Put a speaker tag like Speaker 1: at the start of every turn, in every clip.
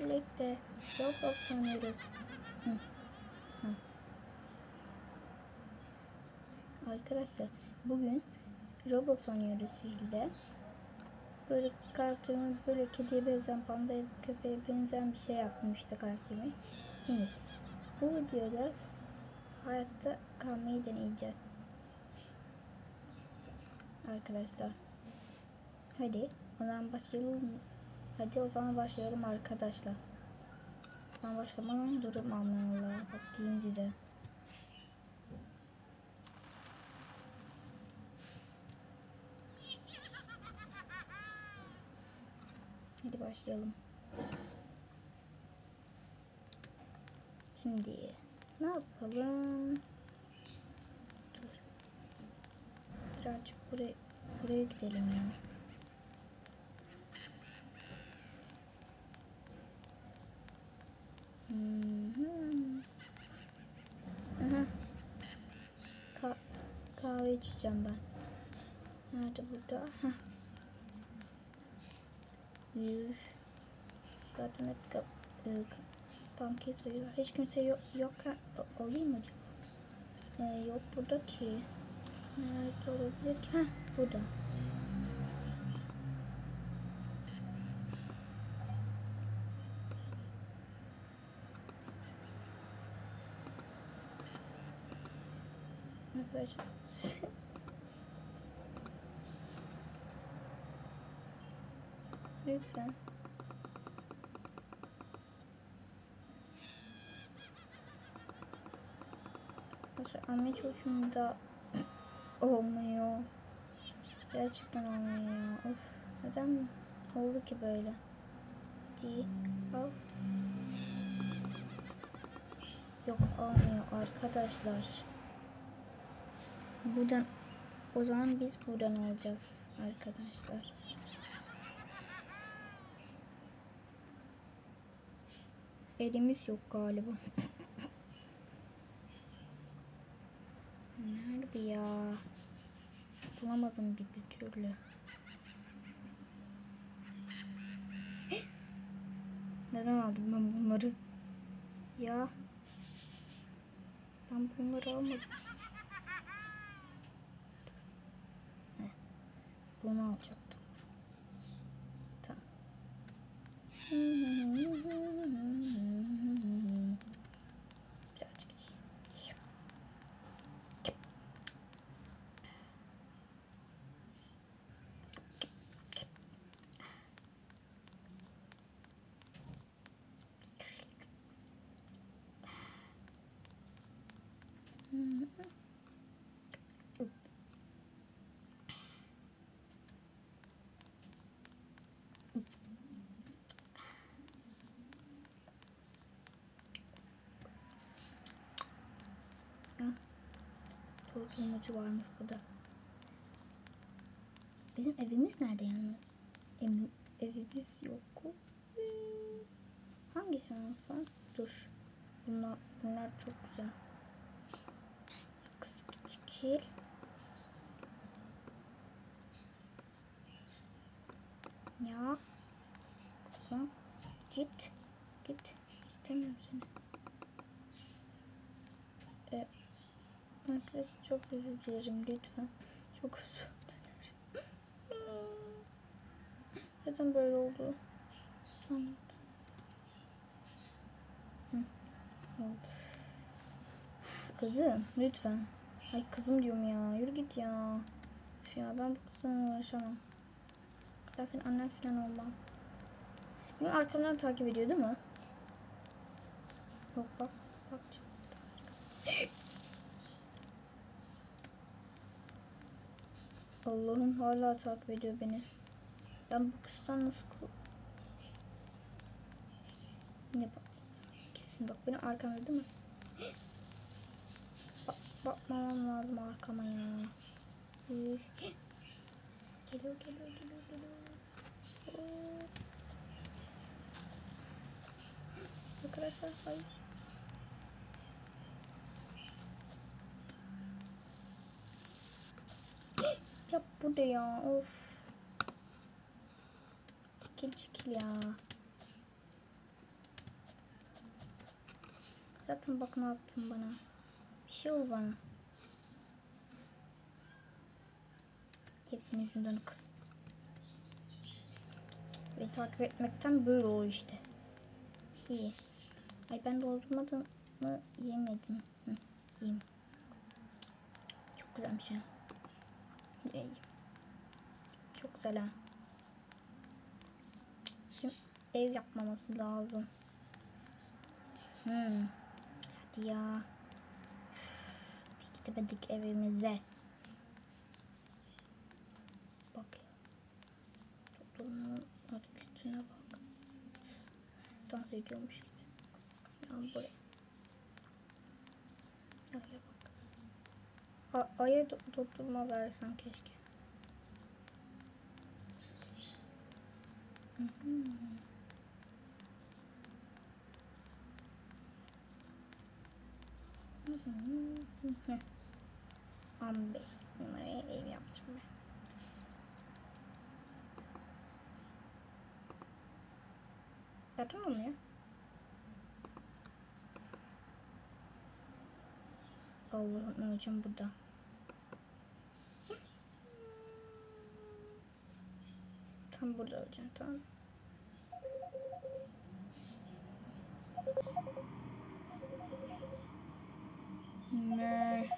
Speaker 1: birlikte Roblox oynuyoruz. Arkadaşlar bugün Roblox oynuyoruz ile. Böyle karakterimi böyle kediye benzeyen, pandaya, köpeğe benzeyen bir şey yaptım işte karakterimi. Şimdi bu videoda hayatta kalmayı deneyeceğiz. Arkadaşlar. Hadi o zaman başlayalım. Hadi o zaman başlayalım arkadaşlar. Ben başlamadan durum almayalı. Bak diyeyim size. Hadi başlayalım. Şimdi ne yapalım? Dur. Birazcık buraya buraya gidelim ya. Aha. Ka kahve içeceğim ben. Nerede burada? Heh. Üf. Zaten hep kap, e, pankek soyuyor. Hiç kimse yok, yok olayım mı acaba? Ee, yok burada ki. Nerede olabilir ki? Heh, burada. Arkadaşlar. Lütfen. Arkadaşlar anne çocuğumda olmuyor. Gerçekten olmuyor. Of. Neden oldu ki böyle? Hadi al. Yok olmuyor arkadaşlar. Buradan o zaman biz buradan alacağız arkadaşlar. Elimiz yok galiba. Nerede ya? Bulamadım bir, bir türlü. Neden aldım ben bunları? Ya. Ben bunları almadım. 粉をちょっとさあうん。Tortumlucu varmış burada. Bizim evimiz nerede yalnız? Ev, evimiz yok. Hangisini alsam? Dur. Bunlar, bunlar çok güzel. Kız çekil. Ya. Git. Git. İstemiyorum seni. Ee, Arkadaşlar çok özür dilerim lütfen. Çok özür dilerim. Neden böyle oldu? Kızım lütfen. Ay kızım diyorum ya. Yürü git ya. Üf ya ben bu kızla uğraşamam. Ben senin annen falan olmam. Benim arkamdan takip ediyor değil mi? Yok bak. Bakacağım. Allah'ım hala takip ediyor beni. Ben bu kızdan nasıl. Ne bak. Kesin bak benim arkamda değil mi? Bak, bakmamam lazım arkama ya. Geliyor geliyor geliyor geliyor. Arkadaşlar hayır. Ya burada ya of. Çekil çekil ya. Zaten bak ne yaptın bana. Bir şey ol bana. Hepsinin yüzünden kız. Beni takip etmekten böyle oluyor işte. İyi. Ay ben doldurmadım mı yemedim. Hı, yiyeyim. Çok güzelmiş ha. İyi. Çok güzel ha. Şimdi ev yapmaması lazım. Hmm. Hadi ya. Bir gidemedik evimize. Bak ya. Topluluğun hareketine bak. Dans ediyormuş gibi. Ya buraya. Aya bak. A Aya do- dondurma versen keşke. Hı hı. Hı hı hı. 15 numaraya ev yaptım ben. Zaten olmuyor. Allah'ım hocam burada. Tam burada hocam tamam. Ne?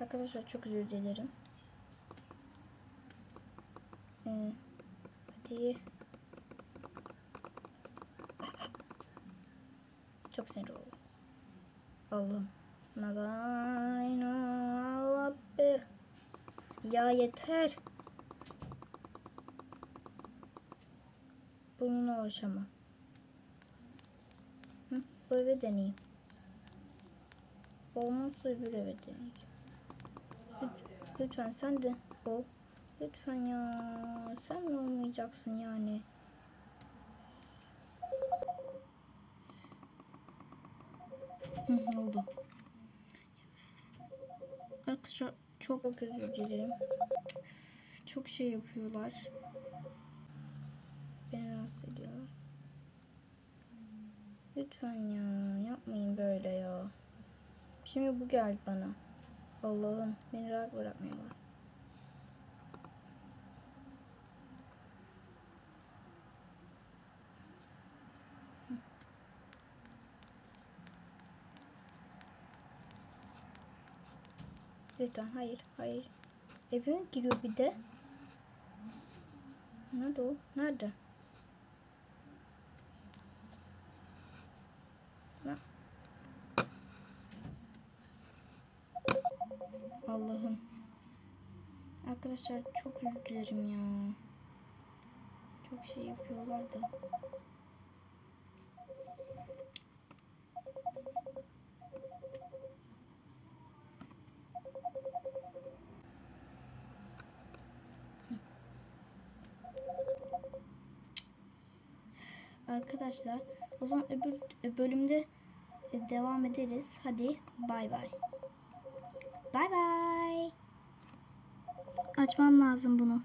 Speaker 1: Arkadaşlar çok özür dilerim. Ee, hadi. Çok sinir oldum. Allah'ım. Magalina Ya yeter. Bununla uğraşamam. Hı, bu eve deneyeyim. Olmazsa öbür eve deneyeceğim. Lütfen, lütfen sen de ol. Lütfen ya. Sen mi olmayacaksın yani? Hı, oldu. Arkadaşlar çok özür dilerim. Çok şey yapıyorlar. Beni rahatsız ediyorlar. Lütfen ya yapmayın böyle ya. Şimdi bu geldi bana. Allah'ım beni rahat bırakmıyorlar. Lütfen hayır hayır. Evime giriyor bir de. Nerede o? Nerede? Ne? Allah'ım. Arkadaşlar çok dilerim ya. Çok şey yapıyorlar da. Arkadaşlar o zaman öbür bölümde devam ederiz. Hadi bay bay. Bay bay. Açmam lazım bunu.